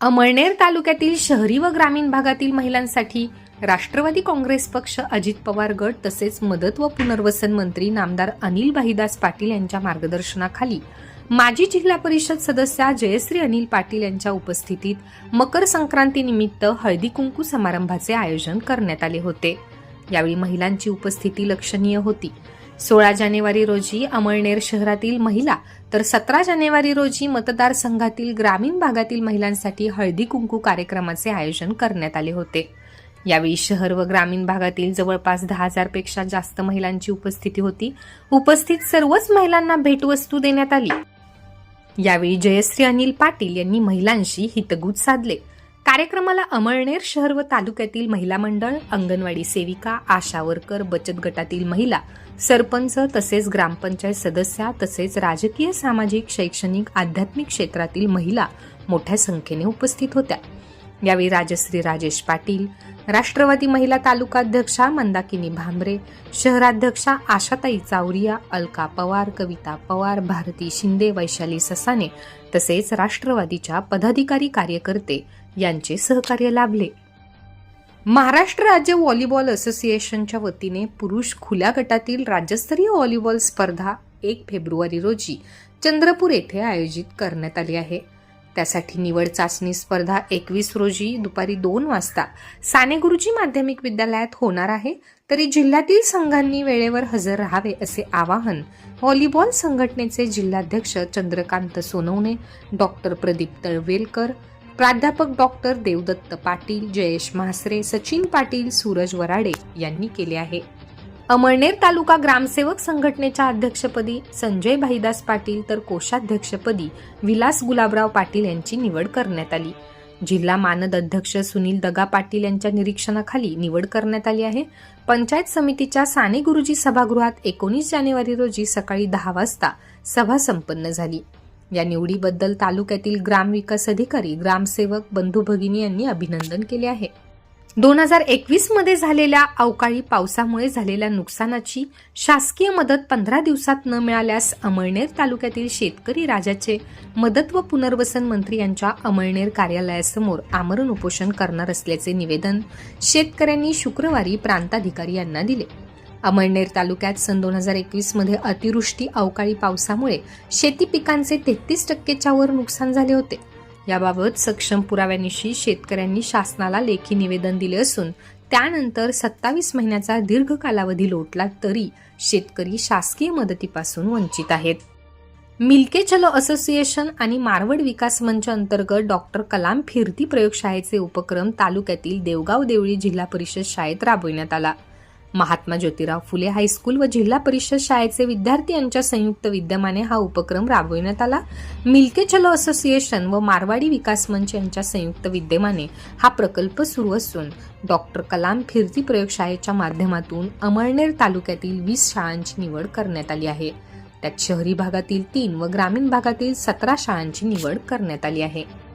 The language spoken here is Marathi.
अमळनेर तालुक्यातील शहरी व ग्रामीण भागातील महिलांसाठी राष्ट्रवादी काँग्रेस पक्ष अजित पवार गट तसेच मदत व पुनर्वसन मंत्री नामदार अनिल भाईदास पाटील यांच्या मार्गदर्शनाखाली माजी जिल्हा परिषद सदस्या जयश्री अनिल पाटील यांच्या उपस्थितीत मकर संक्रांतीनिमित्त हळदी कुंकू समारंभाचे आयोजन करण्यात आले होते. यावेळी महिलांची उपस्थिती लक्षणीय होती. सोळा जानेवारी रोजी अमळनेर शहरातील महिला तर सतरा जानेवारी रोजी मतदारसंघातील ग्रामीण भागातील महिलांसाठी हळदी कुंकू कार्यक्रमाचे आयोजन करण्यात आले होते. यावेळी शहर व ग्रामीण भागातील जवळपास दहा हजारपेक्षा जास्त महिलांची उपस्थिती होती. उपस्थित सर्वच महिलांना भेटवस्तू देण्यात आली. यावेळी जयश्री अनिल पाटील यांनी महिलांशी हितगुज साधले. कार्यक्रमाला अमळनेर शहर व तालुक्यातील महिला मंडळ अंगणवाडी सेविका आशा वर्कर बचत गटातील महिला सरपंच तसेच ग्रामपंचायत सदस्या तसेच राजकीय सामाजिक शैक्षणिक आध्यात्मिक क्षेत्रातील महिला मोठ्या संख्येने उपस्थित होत्या. यावेळी राजश्री राजेश पाटील राष्ट्रवादी महिला तालुकाध्यक्षा मंदाकिनी भांबरे शहराध्यक्षा आशाताई चावरिया अलका पवार कविता पवार भारती शिंदे वैशाली ससाने तसेच राष्ट्रवादीच्या पदाधिकारी कार्यकर्ते यांचे सहकार्य लाभले. महाराष्ट्र राज्य व्हॉलीबॉल असोसिएशनच्या वतीने पुरुष खुल्या गटातील राज्यस्तरीय व्हॉलीबॉल स्पर्धा एक फेब्रुवारी रोजी चंद्रपूर येथे आयोजित करण्यात आली आहे. त्यासाठी निवड चाचणी स्पर्धा एकवीस रोजी दुपारी दोन वाजता. साने गुरुजी माध्यमिक विद्यालयात होणार आहे तरी जिल्ह्यातील संघांनी वेळेवर हजर राहावे असे आवाहन व्हॉलीबॉल संघटनेचे जिल्हाध्यक्ष चंद्रकांत सोनवणे डॉक्टर प्रदीप तळवेलकर प्राध्यापक डॉक्टर देवदत्त पाटील जयेश म्हासरे सचिन पाटील सूरज वराडे यांनी केले आहे. अमळनेर तालुका ग्रामसेवक संघटनेच्या अध्यक्षपदी संजय भाईदास पाटील तर कोषाध्यक्षपदी विलास गुलाबराव पाटील यांची निवड करण्यात आली. जिल्हा मानद अध्यक्ष सुनील दगा पाटील यांच्या निरीक्षणाखाली निवड करण्यात आली आहे. पंचायत समितीच्या साने गुरुजी सभागृहात एकोणीस जानेवारी रोजी सकाळी दहा वाजता सभा संपन्न झाली. या निवडीबद्दल तालुक्यातील ग्रामविकास अधिकारी ग्रामसेवक बंधू भगिनी यांनी अभिनंदन केले आहे. दोन हजार एकवीसमध्ये झालेल्या अवकाळी पावसामुळे झालेल्या नुकसानाची शासकीय मदत पंधरा दिवसात न मिळाल्यास अमळनेर तालुक्यातील शेतकरी राजाचे मदत व पुनर्वसन मंत्री यांच्या अमळनेर कार्यालयासमोर आमरण उपोषण करणार असल्याचे निवेदन शेतकऱ्यांनी शुक्रवारी प्रांताधिकारी यांना दिले. अमळनेर तालुक्यात सन दोन हजार एकवीसमध्ये अतिवृष्टी अवकाळी पावसामुळे शेती पिकांचे तेहतीस टक्केच्यावर नुकसान झाले होते. याबाबत सक्षम पुराव्यानिशी शेतकऱ्यांनी शासनाला लेखी निवेदन दिले असून त्यानंतर सत्तावीस महिन्याचा दीर्घ कालावधी लोटला तरी शेतकरी शासकीय मदतीपासून वंचित आहेत. मिल्के चलो असोसिएशन आणि मारवड विकास मंच अंतर्गत डॉक्टर कलाम फिरती प्रयोगशाळेचे उपक्रम तालुक्यातील देवगाव देवळी जिल्हा परिषद शाळेत राबविण्यात आला. महात्मा ज्योतिराव फुले हायस्कूल व जिल्हा परिषद शाळेचे विद्यार्थी यांच्या संयुक्त विद्यमाने हा उपक्रम राबविण्यात आला. मिल्के चलो असोसिएशन व मारवाडी विकास मंच यांच्या संयुक्त विद्यमाने हा प्रकल्प सुरू असून डॉक्टर कलाम फिरती प्रयोगशाळेच्या माध्यमातून अमळनेर तालुक्यातील वीस शाळांची निवड करण्यात आली आहे. त्यात शहरी भागातील तीन व ग्रामीण भागातील सतरा शाळांची निवड करण्यात आली आहे.